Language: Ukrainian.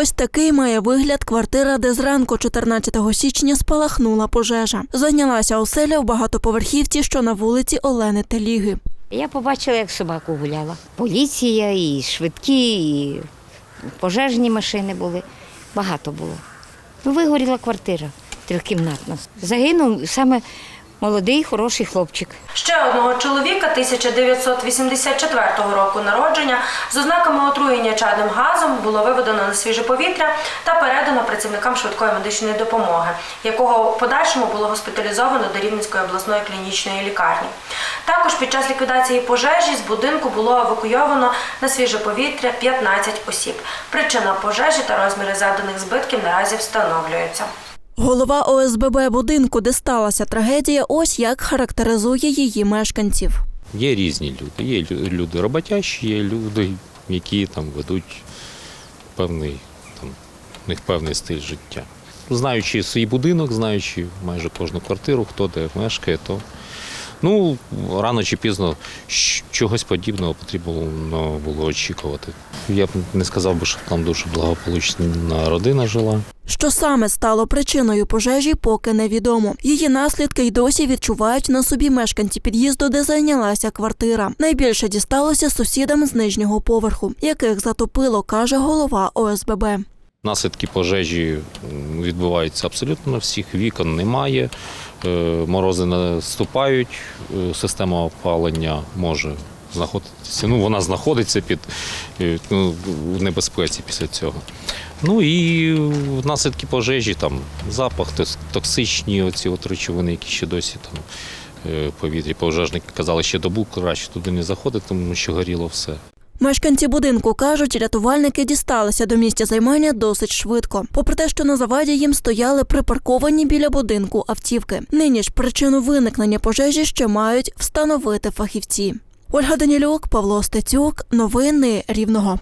Ось такий має вигляд квартира, де зранку 14 січня спалахнула пожежа. Зайнялася оселя в багатоповерхівці, що на вулиці Олени Теліги. Я побачила, як собаку гуляла. Поліція, і швидкі, і пожежні машини були. Багато було. Вигоріла квартира трьохкімнатна. Загинув саме молодий, хороший хлопчик. Ще одного чоловіка 1984 року народження з ознаками отруєння чадним газом було виведено на свіже повітря та передано працівникам швидкої медичної допомоги, якого в подальшому було госпіталізовано до Рівненської обласної клінічної лікарні. Також під час ліквідації пожежі з будинку було евакуйовано на свіже повітря 15 осіб. Причина пожежі та розміри завданих збитків наразі встановлюються. Голова ОСББ будинку, де сталася трагедія, ось як характеризує її мешканців. Є різні люди. Є люди роботящі, є люди, які там ведуть певний, там, у них певний стиль життя. Знаючи свій будинок, знаючи майже кожну квартиру, хто де мешкає, то ну, рано чи пізно чогось подібного потрібно було очікувати. Я б не сказав би, що там дуже благополучна родина жила. Що саме стало причиною пожежі, поки невідомо. Її наслідки й досі відчувають на собі мешканці під'їзду, де зайнялася квартира. Найбільше дісталося сусідам з нижнього поверху, яких затопило, каже голова ОСББ. Наслідки пожежі відбуваються абсолютно на всіх. Вікон немає, е, морози наступають, е, система опалення може знаходитися. Ну, вона знаходиться під е, ну, в небезпеці після цього. Ну і наслідки пожежі, там запах, токсичні оці от які ще досі там е, повітрі. Пожежники казали, ще добу краще туди не заходити, тому що горіло все. Мешканці будинку кажуть, рятувальники дісталися до місця займання досить швидко. Попри те, що на заваді їм стояли припарковані біля будинку автівки. Нині ж причину виникнення пожежі ще мають встановити фахівці. Ольга Данілюк, Павло Стецюк, новини Рівного.